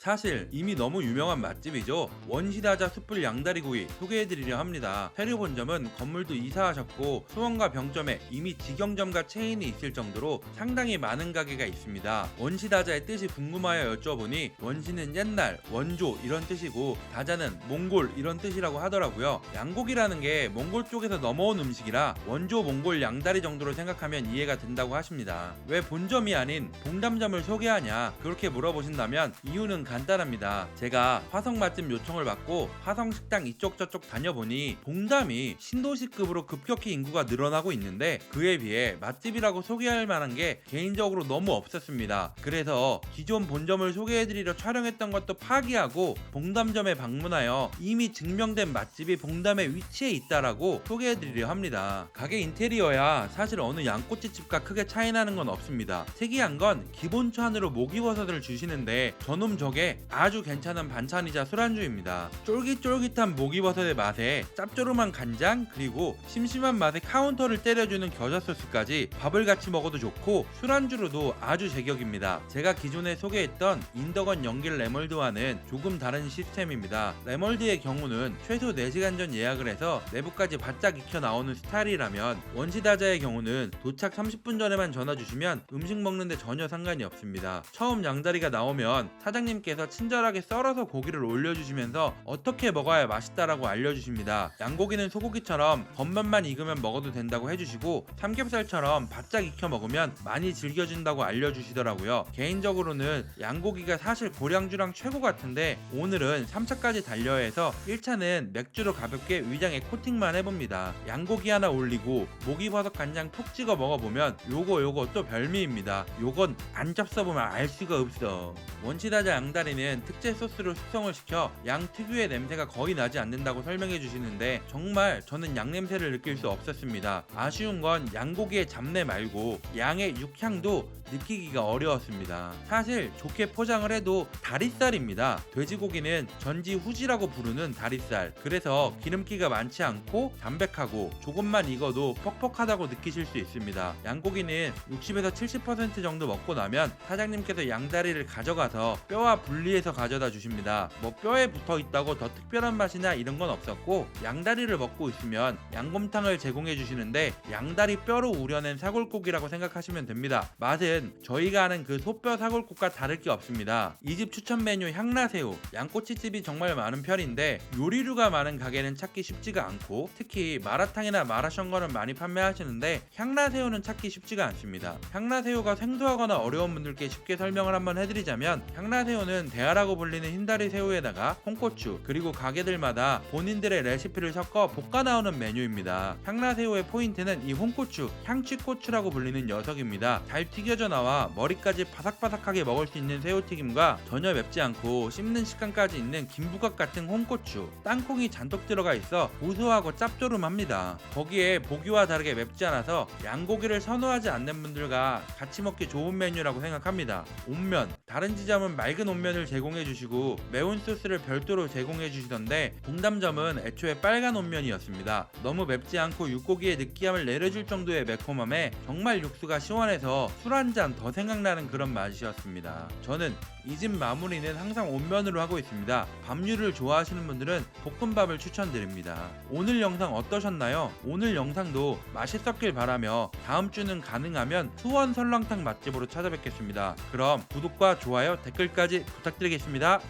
사실 이미 너무 유명한 맛집이죠. 원시다자 숯불 양다리구이 소개해드리려 합니다. 새로 본 점은 건물도 이사하셨고 수원과 병점에 이미 직영점과 체인이 있을 정도로 상당히 많은 가게가 있습니다. 원시다자의 뜻이 궁금하여 여쭤보니 원시는 옛날, 원조 이런 뜻이고 다자는 몽골 이런 뜻이라고 하더라고요. 양고기라는 게 몽골 쪽에서 넘어온 음식이라 원조 몽골 양다리 정도로 생각하면 이해가 된다고 하십니다. 왜 본점이 아닌 봉담점을 소개하냐 그렇게 물어보신다면 이유는 간단합니다. 제가 화성 맛집 요청을 받고 화성 식당 이쪽 저쪽 다녀보니 봉담이 신도시급으로 급격히 인구가 늘어나고 있는데 그에 비해 맛집이라고 소개할 만한 게 개인적으로 너무 없었습니다. 그래서 기존 본점을 소개해드리려 촬영했던 것도 파기하고 봉담점에 방문하여 이미 증명된 맛집이 봉담에 위치해 있다라고 소개해드리려 합니다. 가게 인테리어야 사실 어느 양꼬치집과 크게 차이나는 건 없습니다. 특이한 건 기본 찬으로 목이버섯을 주시는데 저놈 저게 아주 괜찮은 반찬이자 술안주입니다. 쫄깃쫄깃한 목이버섯의 맛에 짭조름한 간장 그리고 심심한 맛에 카운터를 때려주는 겨자 소스까지 밥을 같이 먹어도 좋고 술안주로도 아주 제격입니다. 제가 기존에 소개했던 인덕원 연길 레멀드와는 조금 다른 시스템입니다. 레멀드의 경우는 최소 4시간 전 예약을 해서 내부까지 바짝 익혀 나오는 스타일이라면 원시다자의 경우는 도착 30분 전에만 전화 주시면 음식 먹는데 전혀 상관이 없습니다. 처음 양다리가 나오면 사장님께 서 친절하게 썰어서 고기를 올려주시면서 어떻게 먹어야 맛있다라고 알려주십니다. 양고기는 소고기처럼 겉맛만 익으면 먹어도 된다고 해주시고 삼겹살처럼 바짝 익혀 먹으면 많이 즐겨준다고 알려주시더라고요. 개인적으로는 양고기가 사실 고량주랑 최고 같은데 오늘은 3차까지 달려야 해서 1차는 맥주로 가볍게 위장에 코팅만 해봅니다. 양고기 하나 올리고 목이버섯 간장 톡 찍어 먹어보면 요거 요거 또 별미입니다. 요건 안 접서보면 알 수가 없어. 원치다자 양다 리는 특제 소스로 숙성을 시켜 양 특유의 냄새가 거의 나지 않는다고 설명해 주시는데 정말 저는 양 냄새를 느낄 수 없었습니다. 아쉬운 건 양고기의 잡내 말고 양의 육향도 느끼기가 어려웠습니다. 사실 좋게 포장을 해도 다리살입니다. 돼지고기는 전지 후지라고 부르는 다리살. 그래서 기름기가 많지 않고 담백하고 조금만 익어도 퍽퍽하다고 느끼실 수 있습니다. 양고기는 60에서 70% 정도 먹고 나면 사장님께서 양다리를 가져가서 뼈와 분리해서 가져다 주십니다. 뭐 뼈에 붙어 있다고 더 특별한 맛이나 이런 건 없었고 양다리를 먹고 있으면 양곰탕을 제공해 주시는데 양다리 뼈로 우려낸 사골국이라고 생각하시면 됩니다. 맛은 저희가 아는 그 소뼈 사골국과 다를 게 없습니다. 이 집 추천 메뉴 향라새우 양꼬치집이 정말 많은 편인데 요리류가 많은 가게는 찾기 쉽지가 않고 특히 마라탕이나 마라샹궈는 많이 판매하시는데 향라새우는 찾기 쉽지가 않습니다. 향라새우가 생소하거나 어려운 분들께 쉽게 설명을 한번 해드리자면 향라새우는 대하라고 불리는 흰다리 새우에다가 홍고추 그리고 가게들마다 본인들의 레시피를 섞어 볶아 나오는 메뉴입니다. 향라새우의 포인트는 이 홍고추 향취고추라고 불리는 녀석입니다. 잘 튀겨져 나와 머리까지 바삭바삭하게 먹을 수 있는 새우튀김과 전혀 맵지 않고 씹는 식감까지 있는 김부각 같은 홍고추 땅콩이 잔뜩 들어가 있어 고소하고 짭조름합니다. 거기에 보기와 다르게 맵지 않아서 양고기를 선호하지 않는 분들과 같이 먹기 좋은 메뉴라고 생각합니다. 온면 다른 지점은 맑은 온면 을 제공해 주시고 매운 소스를 별도로 제공해 주시던데 봉담점은 애초에 빨간 온면이었습니다. 너무 맵지 않고 육고기의 느끼함을 내려줄 정도의 매콤함에 정말 육수가 시원해서 술 한 잔 더 생각나는 그런 맛이었습니다. 저는 이 집 마무리는 항상 온면으로 하고 있습니다. 밥류를 좋아하시는 분들은 볶음밥을 추천드립니다. 오늘 영상 어떠셨나요? 오늘 영상도 맛있었길 바라며 다음 주는 가능하면 수원 설렁탕 맛집으로 찾아뵙겠습니다. 그럼 구독과 좋아요, 댓글까지 부탁드리겠습니다.